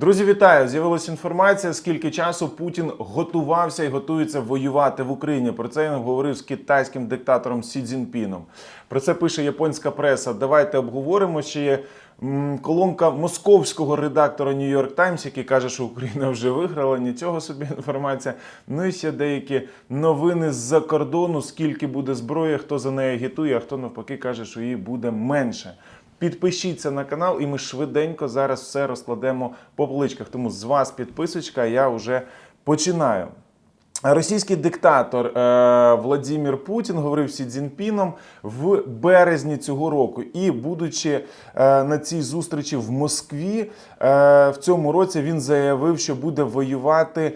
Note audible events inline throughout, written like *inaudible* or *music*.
Друзі, вітаю! З'явилася інформація, скільки часу Путін готувався і готується воювати в Україні. Про це він говорив з китайським диктатором Сі Цзіньпіном. Про це пише японська преса. Давайте обговоримо. Ще є колонка московського редактора York Times, який каже, що Україна вже виграла. Нічого собі інформація. Ну і ще деякі новини з-за кордону, скільки буде зброї, хто за неї агітує, а хто навпаки каже, що її буде менше. Підпишіться на канал, і ми швиденько зараз все розкладемо по поличках. Тому з вас підписочка, я вже починаю. Російський диктатор е, Владимир Путін говорив Сі Цзіньпіном в березні цього року. І, будучи е, на цій зустрічі в Москві, е, в цьому році він заявив, що буде воювати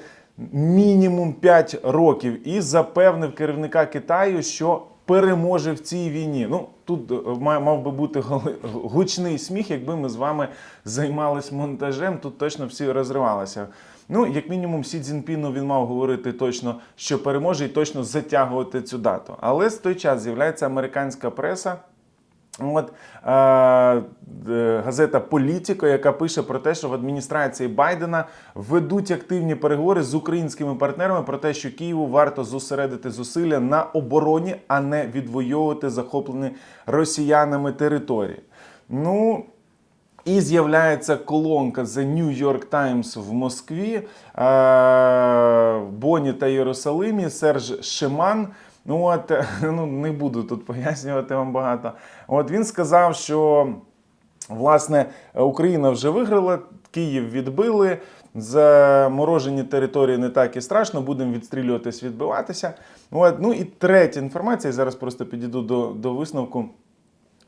мінімум 5 років, і запевнив керівника Китаю, що переможе в цій війні. Ну тут е, мав би бути гучний сміх, якби ми з вами займались монтажем. Тут точно всі розривалися. Ну, як мінімум, Сі Цзіньпіну він мав говорити точно, що переможе, і точно затягувати цю дату. Але з той час з'являється американська преса. От е, е, газета Політіко, яка пише про те, що в адміністрації Байдена ведуть активні переговори з українськими партнерами про те, що Києву варто зосередити зусилля на обороні, а не відвоювати захоплені росіянами території. Ну. І з'являється колонка The New York Times в Москві, е, Боні та Єрусалимі, Серж Шиман. Ну от *laughs* ну не буду тут пояснювати вам багато. От він сказав, що власне Україна вже виграла, Київ відбили. Заморожені території не так і страшно, будемо відстрілюватись, відбиватися. От, ну і третя інформація. я Зараз просто підійду до, до висновку.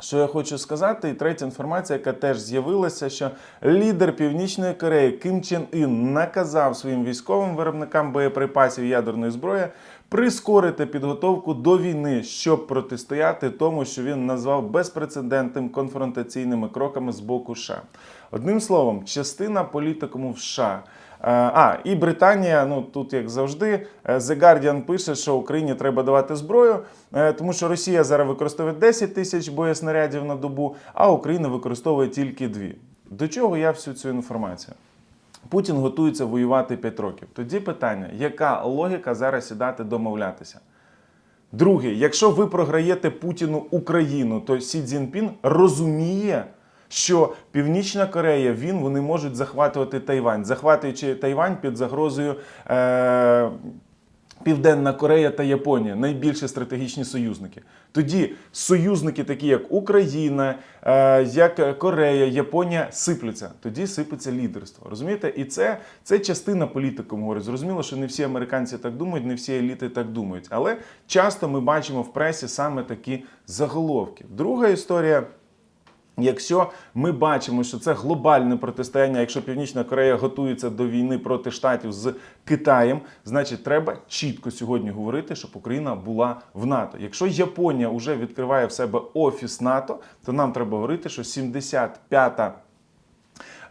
Що я хочу сказати, і третя інформація, яка теж з'явилася, що лідер Північної Кореї Ким Чен Ін наказав своїм військовим виробникам боєприпасів ядерної зброї прискорити підготовку до війни, щоб протистояти тому, що він назвав безпрецедентним конфронтаційними кроками з боку США. Одним словом, частина політикуму в США. Е, А, і Британія, ну тут як завжди, е, The Guardian пише, що Україні треба давати зброю, е, тому що Росія зараз використовує 10 тисяч боєснарядів на добу, а Україна використовує тільки дві. До чого я всю цю інформацію? Путін готується воювати 5 років. Тоді питання: яка логіка зараз сідати домовлятися? Друге, якщо ви програєте Путіну Україну, то Сі Цзіньпін розуміє, що Північна Корея, він вони можуть захватувати Тайвань, захватуючи Тайвань під загрозою. Е- Південна Корея та Японія найбільші стратегічні союзники. Тоді союзники, такі як Україна, е, як Корея, Японія, сипляться. Тоді сипеться лідерство. Розумієте? І це, це частина політикуму говорить. Зрозуміло, що не всі американці так думають, не всі еліти так думають. Але часто ми бачимо в пресі саме такі заголовки. Друга історія. Якщо ми бачимо, що це глобальне протистояння, якщо Північна Корея готується до війни проти штатів з Китаєм, значить треба чітко сьогодні говорити, щоб Україна була в НАТО. Якщо Японія вже відкриває в себе офіс НАТО, то нам треба говорити, що 75-та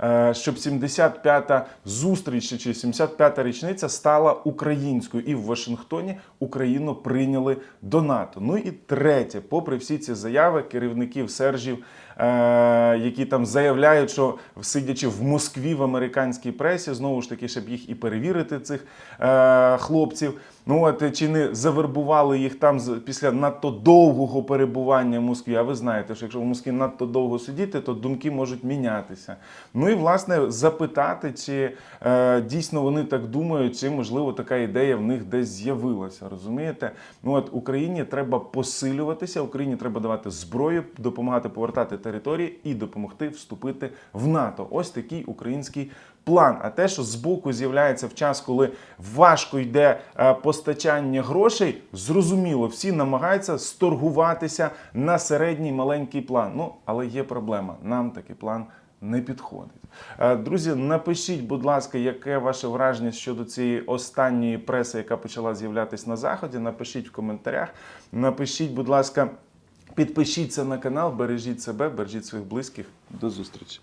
е, щоб 75-та зустріч чи 75-та річниця стала українською, і в Вашингтоні Україну прийняли до НАТО. Ну і третє, попри всі ці заяви керівників Сержів, які там заявляють, що сидячи в Москві в американській пресі, знову ж таки, щоб їх і перевірити, цих е, хлопців. Ну от чи не завербували їх там після надто довгого перебування в Москві? А ви знаєте, що якщо в Москві надто довго сидіти, то думки можуть мінятися. Ну і власне запитати, чи е, дійсно вони так думають, чи можливо така ідея в них десь з'явилася. Розумієте? Ну от Україні треба посилюватися, Україні треба давати зброю, допомагати повертати території і допомогти вступити в НАТО. Ось такий український план. А те, що збоку з'являється в час, коли важко йде е, постачання грошей, зрозуміло, всі намагаються сторгуватися на середній маленький план. Ну, але є проблема. Нам такий план не підходить. Е, Друзі, напишіть, будь ласка, яке ваше враження щодо цієї останньої преси, яка почала з'являтися на заході. Напишіть в коментарях. Напишіть, будь ласка, підпишіться на канал, бережіть себе, бережіть своїх близьких. До зустрічі.